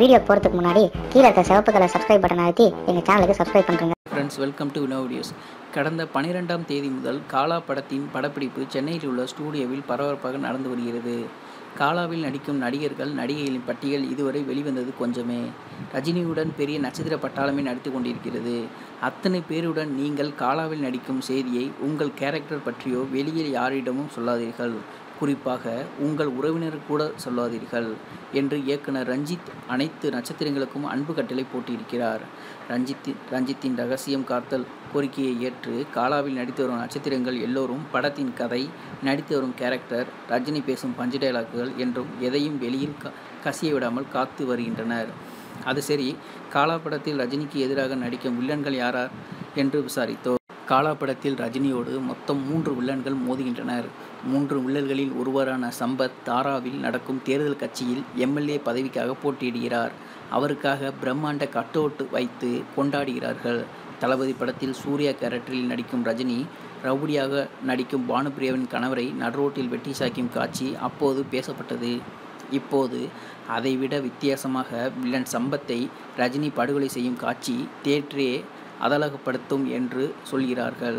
Video போகிறதுக்கு முன்னாடி கீழே இருக்க சிவப்பு கலர் சப்ஸ்கிரைப் பட்டன் அழுத்தி எங்கள் சேனலுக்கு சப்ஸ்கிரைப் பண்ணுறேங்க friends welcome to Vino videos கடந்த பனிரெண்டாம் தேதி முதல் காலா படத்தின் படப்பிடிப்பு சென்னையில் உள்ள ஸ்டூடியோவில் பரபரப்பாக நடந்து வருகிறது. காலாவில் நடிக்கும் நடிகர்கள் நடிகைகளின் பட்டியல் இதுவரை வெளிவந்தது கொஞ்சமே. ரஜினியுடன் பெரிய நட்சத்திர பட்டாளமே நடித்து கொண்டிருக்கிறது. அத்தனை பேருடன் நீங்கள் காலாவில் நடிக்கும் செய்தியை உங்கள் கேரக்டர் பற்றியோ வெளியில் யாரிடமும் சொல்லாதீர்கள். குறிப்பாக உங்கள் உறவினர் கூட சொல்லாதீர்கள் என்று இயக்குனர் ரஞ்சித் அனைத்து நட்சத்திரங்களுக்கும் அன்பு கட்டளை போட்டியிருக்கிறார் ரஞ்சித் ரஞ்சித்தின் ரகசியம் காத்தல் கோரிக்கையை ஏற்று காலாவில் நடித்து வரும் நட்சத்திரங்கள் எல்லோரும் படத்தின் கதை நடித்து வரும் கேரக்டர் ரஜினி பேசும் பஞ்சு டைலாக்குகள் என்றும் எதையும் வெளியில் க கசிய விடாமல் காத்து வருகின்றனர். அது சரி காலா படத்தில் ரஜினிக்கு எதிராக நடிக்கும் வில்லன்கள் யாரார் என்று விசாரித்தோம். காலா படத்தில் ரஜினியோடு மொத்தம் மூன்று வில்லன்கள் மோதுகின்றனர். மூன்று வில்லன்களில் ஒருவரான சம்பத் தாராவில் நடக்கும் தேர்தல் கட்சியில் எம்எல்ஏ பதவிக்காக போட்டியிடுகிறார். அவருக்காக பிரம்மாண்ட கட்டோட்டு வைத்து கொண்டாடுகிறார்கள். தளபதி படத்தில் சூர்யா கேரக்டரில் நடிக்கும் ரஜினி ரவுடியாக நடிக்கும் பானுபிரியாவின் கணவரை நடுரோட்டில் வெட்டி சாய்க்கும் காட்சி அப்போது பேசப்பட்டது. இப்போது அதைவிட வித்தியாசமாக வில்லன் சம்பத்தை ரஜினி படுகொலை செய்யும் காட்சி தேற்றே அதலகப்படுத்தும் என்று சொல்கிறார்கள்.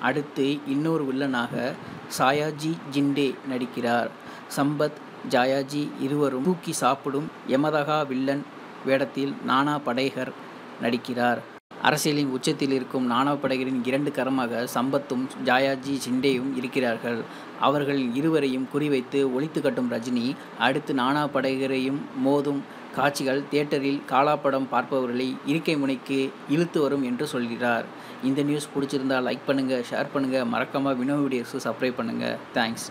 அடுத்து இன்னொரு வில்லனாக சாயாஜி ஜிண்டே நடிக்கிறார். சம்பத் ஜாயாஜி இருவரும் தூக்கி சாப்பிடும் யமதகா வில்லன் வேடத்தில் நானா படேகர் நடிக்கிறார். அரசியலின் உச்சத்தில் இருக்கும் நானா படேகரின் இரண்டு கரமாக சம்பத்தும் ஜாயாஜி சிண்டேயும் இருக்கிறார்கள். அவர்கள் இருவரையும் குறிவைத்து ஒழித்து கட்டும் ரஜினி அடுத்து நானா படேகரையும் மோதும் காட்சிகள் தியேட்டரில் காலாப்படம் பார்ப்பவர்களை இருக்கை முனைக்கு இழுத்து வரும் என்று சொல்கிறார். இந்த நியூஸ் பிடிச்சிருந்தால் லைக் பண்ணுங்கள் ஷேர் பண்ணுங்கள் மறக்காமல் வினோ வீடியோஸுக்கு சப்ஸ்கிரைப் பண்ணுங்கள் தேங்க்ஸ்